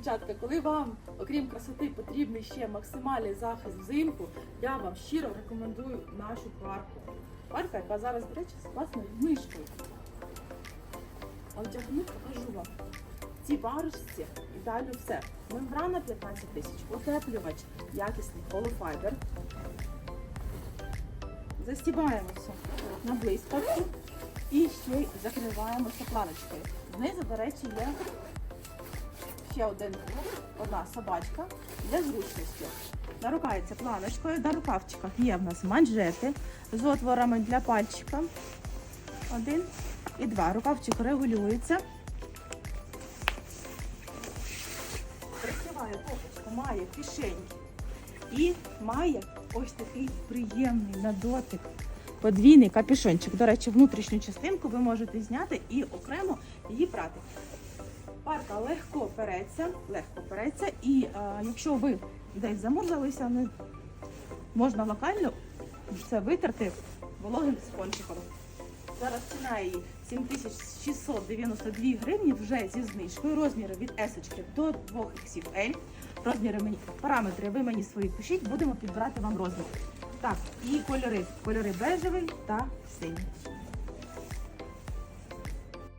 Дівчатка, коли вам, окрім красоти, потрібний ще максимальний захист взимку, я вам щиро рекомендую нашу парку. Парка, яка зараз, до речі, з класною мишкою. Одягну, покажу вам. В цій парочці ідеально все. Мембрана 15 тисяч, утеплювач, якісний холофайбер. Застібаємо все на блискавку і ще й закриваємося планочкою. Знизу, до речі, є ще один, одна собачка для зручності. Нарукається планочкою. На рукавчиках є в нас манжети з отворами для пальчика. Один і два. Рукавчик регулюється. Прикриває попочку, має кишеньки і має ось такий приємний на дотик подвійний капюшончик. До речі, внутрішню частинку ви можете зняти і окремо її прати. Парка легко переться, легко переться, і е, якщо ви десь замурзалися, не можна локально це витерти вологим спончиком. Зараз ціна її 7692 гривні вже зі знижкою. Розміри від S до 2 XL. Розміри мені, параметри ви мені свої пишіть, будемо підбирати вам розмір. Так, і кольори. Кольори бежевий та синій.